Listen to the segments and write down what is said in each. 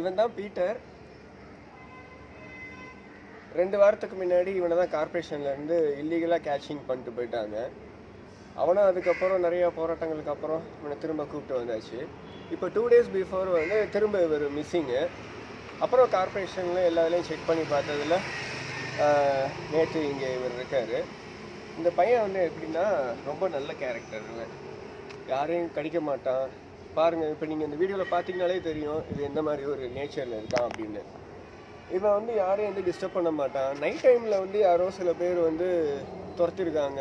இவன் தான் பீட்டர். ரெண்டு வாரத்துக்கு முன்னாடி இவனை தான் கார்பரேஷன்லேருந்து இல்லீகலாக கேட்சிங் பண்ணிட்டு போயிட்டாங்க. அவனும் அதுக்கப்புறம் நிறையா போராட்டங்களுக்கு அப்புறம் இவனை திரும்ப கூப்பிட்டு வந்தாச்சு. இப்போ டூ டேஸ் பிஃபோர் வந்து திரும்ப இவர் மிஸ்ஸிங்கு அப்புறம் கார்பரேஷனில் எல்லா இதுலையும் செக் பண்ணி பார்த்ததுல நேற்று இங்கே இவர் இருக்கார். இந்த பையன் வந்து எப்படின்னா ரொம்ப நல்ல கேரக்டர் இவன். யாரையும் கடிக்க மாட்டான். பாருங்கள் இப்போ நீங்கள் இந்த வீடியோவில் பார்த்தீங்கனாலே தெரியும் இது எந்த மாதிரி ஒரு நேச்சரில் இருக்கான் அப்படின்னு. இவன் வந்து யாரையும் வந்து டிஸ்டர்ப் பண்ண மாட்டான். நைட் டைமில் வந்து யாரோ சில பேர் வந்து துரத்திருக்காங்க.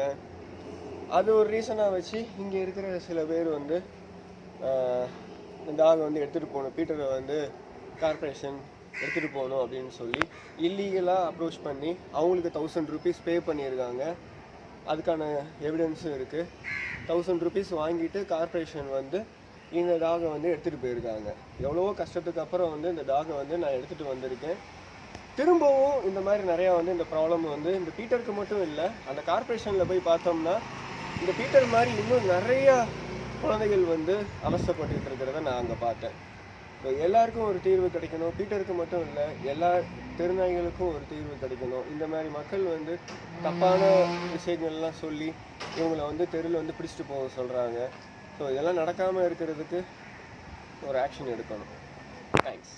அது ஒரு ரீசனாக வச்சு இங்கே இருக்கிற சில பேர் வந்து இந்த டாகை வந்து எடுத்துகிட்டு போகணும். பீட்டரை வந்து கார்பரேஷன் எடுத்துகிட்டு போகணும் அப்படின்னு சொல்லி இல்லீகலாக அப்ரோச் பண்ணி அவங்களுக்கு தௌசண்ட் ருபீஸ் பே பண்ணியிருக்காங்க. அதுக்கான எவிடன்ஸும் இருக்குது தௌசண்ட் ருபீஸ் வாங்கிட்டு கார்பரேஷன் வந்து இந்த டாகை வந்து எடுத்துகிட்டு போயிருக்காங்க. எவ்வளவோ கஷ்டத்துக்கு அப்புறம் வந்து இந்த டாகை வந்து நான் எடுத்துகிட்டு வந்திருக்கேன். திரும்பவும் இந்த மாதிரி நிறையா வந்து இந்த ப்ராப்ளம் வந்து இந்த பீட்டருக்கு மட்டும் இல்லை அந்த கார்ப்பரேஷனில் போய் பார்த்தோம்னா இந்த பீட்டர் மாதிரி இன்னும் நிறையா குழந்தைகள் வந்து அவசப்பட்டு இருக்கிறத நான் அங்கே பார்த்தேன். ஸோ எல்லாருக்கும் ஒரு தீர்வு கிடைக்கணும் பீட்டருக்கு மட்டும் இல்லை எல்லா திருநாய்களுக்கும் ஒரு தீர்வு கிடைக்கணும். இந்த மாதிரி மக்கள் வந்து தப்பான விஷயங்கள்லாம் சொல்லி இவங்களை வந்து தெருவில் வந்து பிடிச்சிட்டு போக சொல்கிறாங்க ஸோ இதெல்லாம் நடக்காமல் இருக்கிறதுக்கு ஒரு ஆக்ஷன் எடுக்கணும். தேங்க்ஸ்